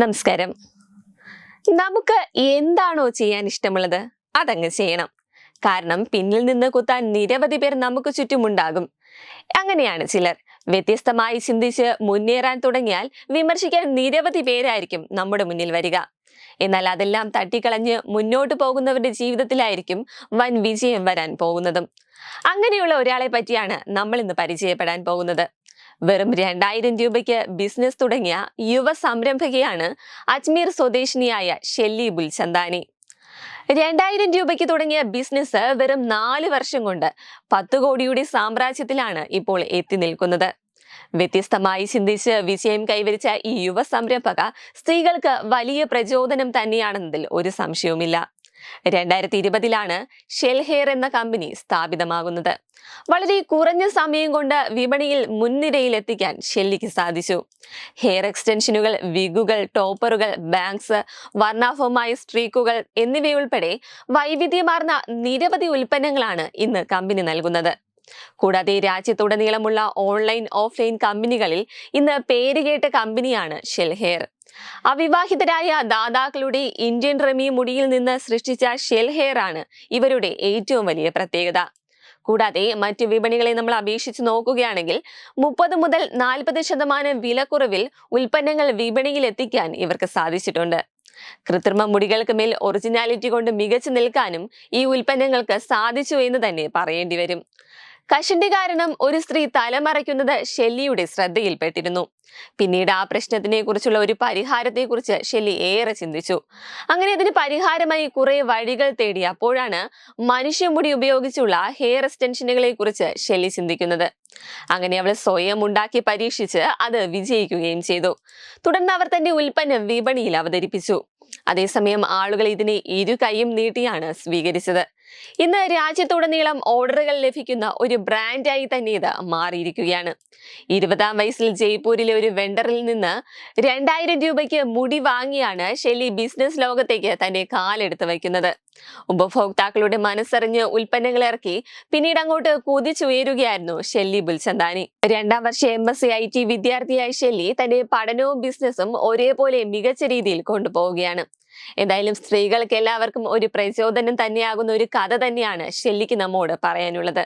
നമസ്കാരം. നമുക്ക് എന്താണോ ചെയ്യാൻ ഇഷ്ടമുള്ളത് അതങ്ങ് ചെയ്യണം. കാരണം പിന്നിൽ നിന്ന് കുത്താൻ നിരവധി പേർ നമുക്ക് ചുറ്റുമുണ്ടാകും. അങ്ങനെയാണ് ചിലർ. വ്യത്യസ്തമായി ചിന്തിച്ച് മുന്നേറാൻ തുടങ്ങിയാൽ വിമർശിക്കാൻ നിരവധി പേരായിരിക്കും നമ്മുടെ മുന്നിൽ വരിക. എന്നാൽ അതെല്ലാം തട്ടിക്കളഞ്ഞ് മുന്നോട്ട് പോകുന്നവരുടെ ജീവിതത്തിലായിരിക്കും വൻ വിജയം വരാൻ പോകുന്നതും. അങ്ങനെയുള്ള ഒരാളെ പറ്റിയാണ് നമ്മൾ ഇന്ന് പരിചയപ്പെടാൻ പോകുന്നത്. വെറും രണ്ടായിരം രൂപയ്ക്ക് ബിസിനസ് തുടങ്ങിയ യുവ സംരംഭകയാണ് അജ്മീർ സ്വദേശിനിയായ ഷെല്ലി ബുൽചന്ദാനി രണ്ടായിരം രൂപയ്ക്ക് തുടങ്ങിയ ബിസിനസ് വെറും നാല് വർഷം കൊണ്ട് പത്ത് കോടിയുടെ സാമ്രാജ്യത്തിലാണ് ഇപ്പോൾ എത്തി നിൽക്കുന്നത്. വ്യത്യസ്തമായി ചിന്തിച്ച് വിജയം കൈവരിച്ച ഈ യുവ സംരംഭക സ്ത്രീകൾക്ക് വലിയ പ്രചോദനം തന്നെയാണെന്നതിൽ ഒരു സംശയവുമില്ല. രണ്ടായിരത്തി ഇരുപതിലാണ് ഷെൽഹെയർ എന്ന കമ്പനി സ്ഥാപിതമാകുന്നത്. വളരെ കുറഞ്ഞ സമയം കൊണ്ട് വിപണിയിൽ മുൻനിരയിൽ എത്തിക്കാൻ ഷെല്ലിക്ക് സാധിച്ചു. ഹെയർ എക്സ്റ്റൻഷനുകൾ വിഗുകൾ ടോപ്പറുകൾ ബാങ്ക്സ് വർണാഭമായ സ്ട്രീക്കുകൾ എന്നിവയുൾപ്പെടെ വൈവിധ്യമാർന്ന നിരവധി ഉൽപ്പന്നങ്ങളാണ് ഇന്ന് കമ്പനി നൽകുന്നത്. കൂടാതെ രാജ്യത്തുടനീളമുള്ള ഓൺലൈൻ ഓഫ്ലൈൻ കമ്പനികളിൽ ഇന്ന് പേരുകേട്ട കമ്പനിയാണ് ഷെൽ ഹെയർ അവിവാഹിതരായ ദാതാക്കളുടെ ഇന്ത്യൻ റമി മുടിയിൽ നിന്ന് സൃഷ്ടിച്ച ഷെൽ ഹെയർ ആണ് ഇവരുടെ ഏറ്റവും വലിയ പ്രത്യേകത. കൂടാതെ മറ്റ് വിപണികളെ നമ്മൾ അപേക്ഷിച്ച് നോക്കുകയാണെങ്കിൽ മുപ്പത് മുതൽ നാൽപ്പത് ശതമാനം വിലക്കുറവിൽ ഉൽപ്പന്നങ്ങൾ വിപണിയിൽ എത്തിക്കാൻ ഇവർക്ക് സാധിച്ചിട്ടുണ്ട്. കൃത്രിമ മുടികൾക്ക് മേൽ ഒറിജിനാലിറ്റി കൊണ്ട് മികച്ചു നിൽക്കാനും ഈ ഉൽപ്പന്നങ്ങൾക്ക് സാധിച്ചു എന്ന് തന്നെ പറയേണ്ടി വരും. കഷണ്ടി കാരണം ഒരു സ്ത്രീ തലമറയ്ക്കുന്നത് ഷെല്ലിയുടെ ശ്രദ്ധയിൽപ്പെട്ടിരുന്നു. പിന്നീട് ആ പ്രശ്നത്തിനെ കുറിച്ചുള്ള ഒരു പരിഹാരത്തെക്കുറിച്ച് ഷെല്ലി ഏറെ ചിന്തിച്ചു. അങ്ങനെ അതിന് പരിഹാരമായി കുറെ വഴികൾ തേടി അപ്പോഴാണ് മനുഷ്യമുടി ഉപയോഗിച്ചുള്ള ഹെയർ എക്സ്റ്റൻഷനുകളെ കുറിച്ച് ഷെല്ലി ചിന്തിക്കുന്നത്. അങ്ങനെ അവൾ സ്വയം ഉണ്ടാക്കി പരീക്ഷിച്ച് അത് വിജയിക്കുകയും ചെയ്തു. തുടർന്ന് അവർ തന്റെ ഉൽപ്പന്നം വിപണിയിൽ അവതരിപ്പിച്ചു. അതേസമയം ആളുകൾ ഇതിനെ ഇരു കൈയും നീട്ടിയാണ് സ്വീകരിച്ചത്. ഇന്ന് രാജ്യത്തുടനീളം ഓർഡറുകൾ ലഭിക്കുന്ന ഒരു ബ്രാൻഡായി തന്നെ ഇത് മാറിയിരിക്കുകയാണ്. ഇരുപതാം വയസ്സിൽ ജയ്പൂരിലെ ഒരു വെണ്ടറിൽ നിന്ന് രണ്ടായിരം രൂപയ്ക്ക് മുടി വാങ്ങിയാണ് ഷെല്ലി ബിസിനസ് ലോകത്തേക്ക് തന്റെ കാലെടുത്ത് വയ്ക്കുന്നത്. ഉപഭോക്താക്കളുടെ മനസ്സറിഞ്ഞ് ഉൽപ്പന്നങ്ങൾ ഇറക്കി പിന്നീട് അങ്ങോട്ട് കുതിച്ചുയരുകയായിരുന്നു ഷെല്ലി ബുൽചന്ദാനി രണ്ടാം വർഷ M S C I T വിദ്യാർത്ഥിയായ ഷെല്ലി തന്റെ പഠനവും ബിസിനസ്സും ഒരേപോലെ മികച്ച രീതിയിൽ കൊണ്ടുപോവുകയാണ്. എന്തായാലും സ്ത്രീകൾക്ക് എല്ലാവർക്കും ഒരു പ്രചോദനം തന്നെയാകുന്ന ഒരു കഥ തന്നെയാണ് ഷെല്ലിക്ക് നമ്മോട് പറയാനുള്ളത്.